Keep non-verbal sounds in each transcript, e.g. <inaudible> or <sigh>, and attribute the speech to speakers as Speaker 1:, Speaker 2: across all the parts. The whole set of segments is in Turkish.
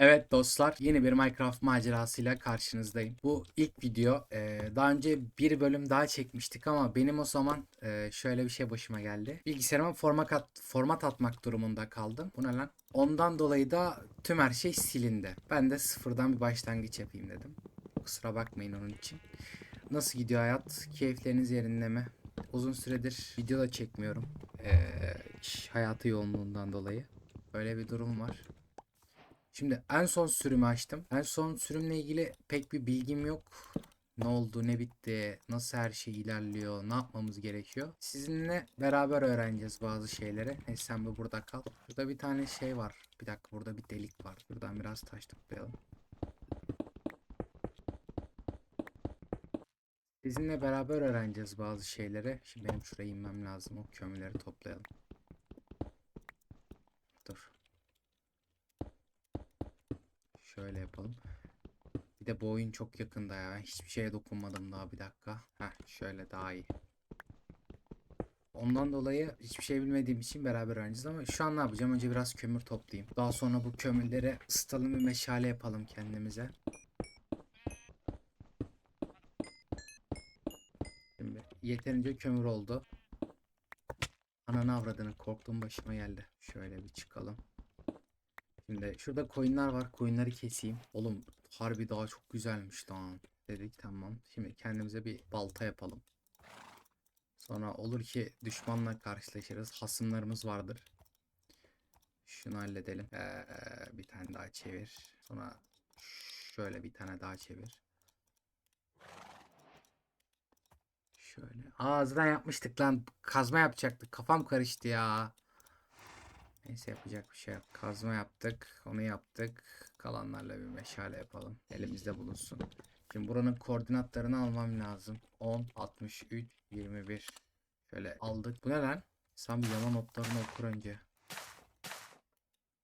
Speaker 1: Evet dostlar yeni bir Minecraft macerasıyla karşınızdayım. Bu ilk video. Ee, daha önce bir bölüm daha çekmiştik ama benim o zaman e, şöyle bir şey başıma geldi. Bilgisayarıma format, at, format atmak durumunda kaldım. Bu ne lan? Ondan dolayı da tüm her şey silindi. Ben de sıfırdan bir başlangıç yapayım dedim. Kusura bakmayın onun için. Nasıl gidiyor hayat? Keyifleriniz yerinde mi? Uzun süredir video da çekmiyorum. İş hayatı yoğunluğundan dolayı. Böyle bir durum var. Şimdi en son sürümü açtım. En son sürümle ilgili pek bir bilgim yok. Ne oldu, ne bitti, nasıl her şey ilerliyor, ne yapmamız gerekiyor. Sizinle beraber öğreneceğiz bazı şeyleri. Neyse sen bir burada kal. Burada bir tane şey var. Bir dakika burada bir delik var. Buradan biraz taş toplayalım. Sizinle beraber öğreneceğiz bazı şeyleri. Şimdi benim şuraya inmem lazım. O kömürleri toplayalım. Dur. Şöyle yapalım. Bir de bu oyun çok yakında ya. Hiçbir şeye dokunmadım daha bir dakika. Heh şöyle daha iyi. Ondan dolayı hiçbir şey bilmediğim için beraber öğreneceğiz ama şu an ne yapacağım? Önce biraz kömür toplayayım. Daha sonra bu kömürleri ısıtalım bir meşale yapalım kendimize. Şimdi yeterince kömür oldu. Ananı avradını korktuğum başıma geldi. Şöyle bir çıkalım. Şimdi şurada koyunlar var. Koyunları keseyim. Oğlum harbi daha çok güzelmiş lan. Dedik tamam. Şimdi kendimize bir balta yapalım. Sonra olur ki düşmanla karşılaşırız. Hasımlarımız vardır. Şunu halledelim. Ee, bir tane daha çevir. Sonra şöyle bir tane daha çevir. Şöyle. Ağzından yapmıştık lan. Kazma yapacaktık. Kafam karıştı ya. Neyse yapacak bir şey yok. Kazma yaptık. Onu yaptık. Kalanlarla bir meşale yapalım. Elimizde bulunsun. Şimdi buranın koordinatlarını almam lazım. 10, 63, 21. Şöyle aldık. Bu ne lan? Sen bir yalan notlarını okur önce.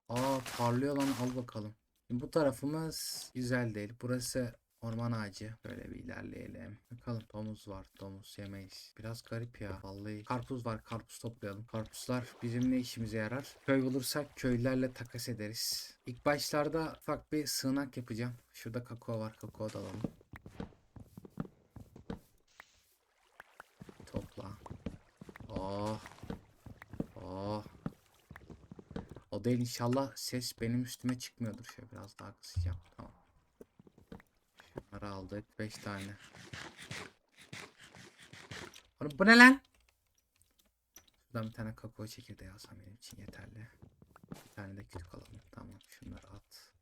Speaker 1: Aa parlıyor lan al bakalım. Şimdi bu tarafımız güzel değil. Burası orman ağacı. Böyle bir ilerleyelim. Bakalım domuz var. Domuz yemeyiz. Biraz garip ya. Vallahi karpuz var. Karpuz toplayalım. Karpuzlar bizim ne işimize yarar? Köy bulursak köylülerle takas ederiz. İlk başlarda ufak bir sığınak yapacağım. Şurada kakao var. Kakao da alalım. Topla. Oh. Oh. O değil inşallah ses benim üstüme çıkmıyordur. Şöyle biraz daha kısacağım. Tamam. Şunları aldık. 5 tane. Oğlum bu ne lan? Şuradan bir tane kakao çekirdeği alsam benim için yeterli. Bir tane de kütük alalım. Tamam şunları at.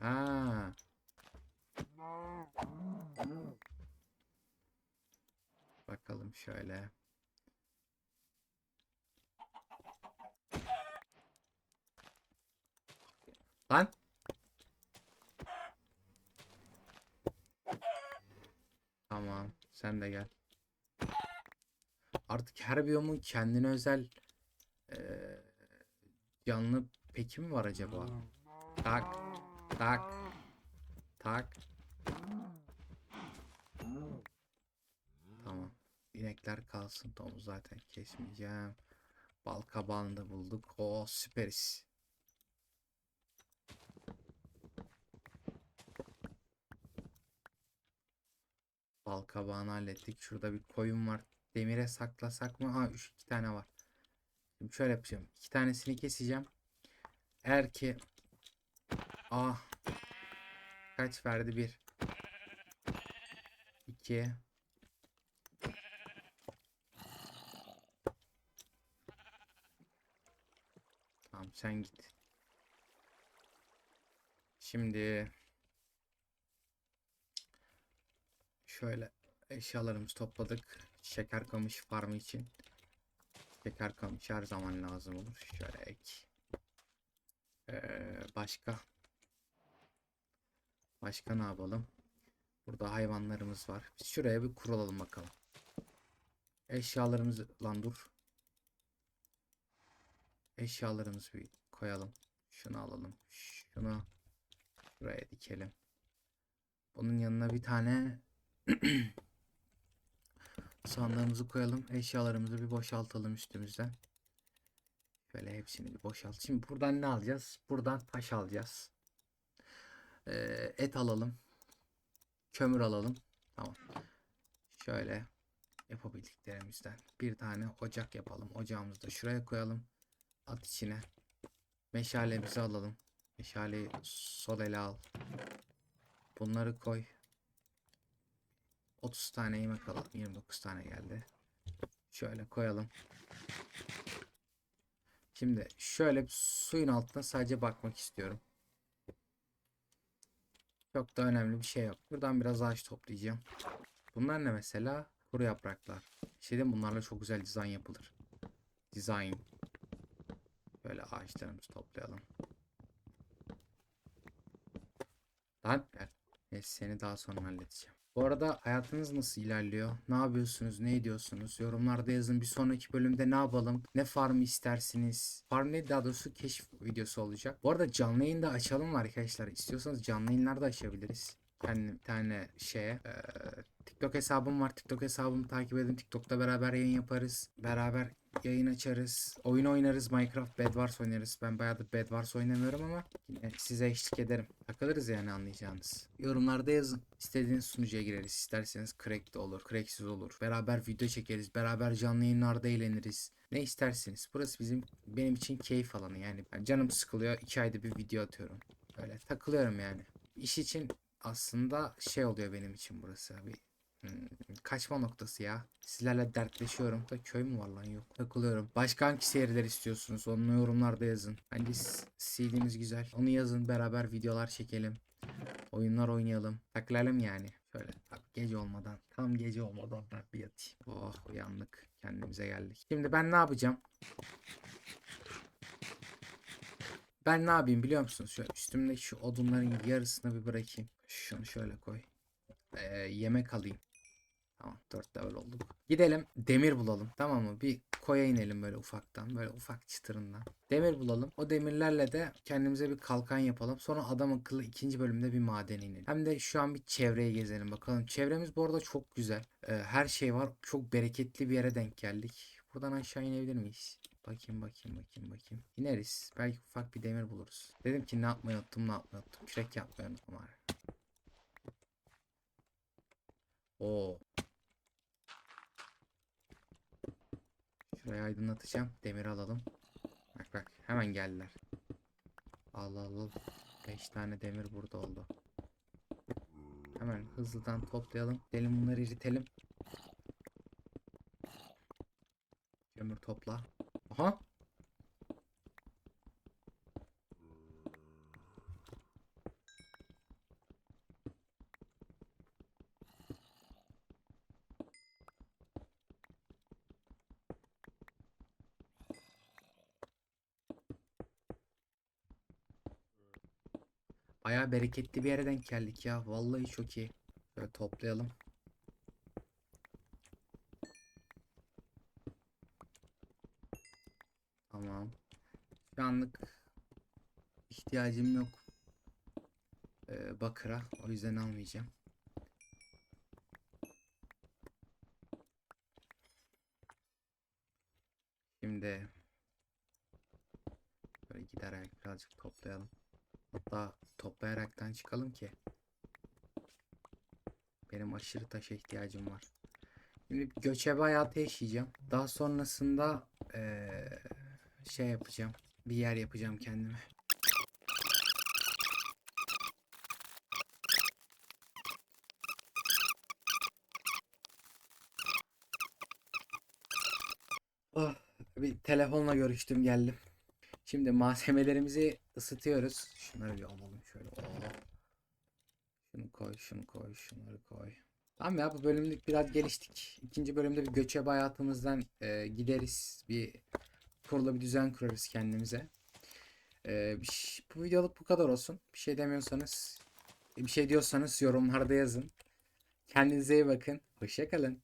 Speaker 1: Ha. Bakalım şöyle. Lan. Tamam, sen de gel. Artık her biyomun kendine özel eee, canlı peki mi var acaba? Tak, tak, tak. Tamam. İnekler kalsın. Domuz zaten kesmeyeceğim. Bal kabağını da bulduk. O süperiz. Bal kabağını hallettik. Şurada bir koyun var. Demire saklasak mı? Ha 3 2 tane var. Şimdi şöyle yapacağım. İki tanesini keseceğim. Eğer ki Ah kaç verdi? Bir. İki. Tamam sen git. Şimdi şöyle eşyalarımızı topladık. Şeker kamış farmı için. Şeker kamış her zaman lazım olur. Şöyle ek. Ee, başka. Başka ne yapalım? Burada hayvanlarımız var. Biz şuraya bir kuralım bakalım. Eşyalarımızı lan dur. Eşyalarımızı bir koyalım. Şunu alalım. Şunu buraya dikelim. Bunun yanına bir tane <clears throat> Sandığımızı koyalım. Eşyalarımızı bir boşaltalım üstümüzden. Şöyle hepsini bir boşalt. Şimdi buradan ne alacağız? Buradan taş alacağız. Ee, et alalım. Kömür alalım. Tamam. Şöyle yapabildiklerimizden bir tane ocak yapalım. Ocağımızı da şuraya koyalım. At içine. Meşalemizi alalım. Meşaleyi sodele al. Bunları koy. 30 tane yemek alalım. 29 tane geldi. Şöyle koyalım. Şimdi şöyle suyun altına sadece bakmak istiyorum. Çok da önemli bir şey yok. Buradan biraz ağaç toplayacağım. Bunlar ne mesela? Kuru yapraklar. Şey diyeyim, bunlarla çok güzel dizayn yapılır. Design. Böyle ağaçlarımızı toplayalım. Lan. Neyse seni daha sonra halledeceğim. Bu arada hayatınız nasıl ilerliyor? Ne yapıyorsunuz? Ne ediyorsunuz? Yorumlarda yazın. Bir sonraki bölümde ne yapalım? Ne farmı istersiniz? Farm ne daha doğrusu keşif videosu olacak. Bu arada canlı yayın da açalım arkadaşlar. İstiyorsanız canlı yayınlar da açabiliriz. Kendim bir tane şeye eee, TikTok hesabım var. TikTok hesabımı takip edin. TikTok'ta beraber yayın yaparız. Beraber yayın açarız. Oyun oynarız. Minecraft Bed Wars oynarız. Ben bayağıdır Bed Wars oynamıyorum ama yine size eşlik ederim. Takılırız yani anlayacağınız. Yorumlarda yazın. İstediğiniz sunucuya gireriz. İsterseniz crack de olur. Crack'siz olur. Beraber video çekeriz. Beraber canlı yayınlarda eğleniriz. Ne isterseniz. Burası bizim benim için keyif alanı yani. Ben canım sıkılıyor. iki ayda bir video atıyorum. Öyle takılıyorum yani. İş için aslında şey oluyor benim için burası. Bir kaçma noktası ya. Sizlerle dertleşiyorum. Da köy mü var lan yok. Takılıyorum. Başka hangi seriler istiyorsunuz? Onu yorumlarda yazın. S- CD'miz güzel. Onu yazın beraber videolar çekelim. Oyunlar oynayalım. Takılalım yani. Şöyle bak gece olmadan. Tam gece olmadan ben bir yatayım. Oh uyandık. Kendimize geldik. Şimdi ben ne yapacağım? Ben ne yapayım biliyor musunuz? Şöyle üstümdeki şu odunların yarısını bir bırakayım. Şunu şöyle koy. Ee, yemek alayım. Tamam 4 level olduk. Gidelim demir bulalım tamam mı? Bir koya inelim böyle ufaktan böyle ufak çıtırından. Demir bulalım. O demirlerle de kendimize bir kalkan yapalım. Sonra adam akıllı ikinci bölümde bir madene inelim. Hem de şu an bir çevreyi gezelim bakalım. Çevremiz bu arada çok güzel. Ee, her şey var. Çok bereketli bir yere denk geldik. Buradan aşağı inebilir miyiz? Bakayım bakayım bakayım bakayım. İneriz. Belki ufak bir demir buluruz. Dedim ki ne yapmayı unuttum ne yapmayı unuttum. Kürek yapmayı unuttum abi. Oo. Şurayı aydınlatacağım. Demir alalım. Bak bak hemen geldiler. Allah Allah. 5 tane demir burada oldu. Hemen hızlıdan toplayalım. Gidelim bunları eritelim. Kömür topla. Aha. Bayağı bereketli bir yere denk geldik ya. Vallahi çok iyi. Böyle toplayalım. Tamam. Şu anlık ihtiyacım yok. Ee, bakıra. O yüzden almayacağım. Şimdi böyle giderek birazcık toplayalım. Hatta toplayaraktan çıkalım ki. Benim aşırı taşa ihtiyacım var. Şimdi göçebe hayatı yaşayacağım. Daha sonrasında eee, şey yapacağım. Bir yer yapacağım kendime. Oh, bir telefonla görüştüm geldim. Şimdi malzemelerimizi ısıtıyoruz. Şunları bir alalım şöyle. Oo. Şunu koy, şunu koy, şunları koy. Tamam ya bu bölümlük biraz geliştik. İkinci bölümde bir göçebe hayatımızdan e, gideriz. Bir kurulu bir düzen kurarız kendimize. E, bu videoluk bu kadar olsun. Bir şey demiyorsanız, bir şey diyorsanız yorumlarda yazın. Kendinize iyi bakın. Hoşça kalın.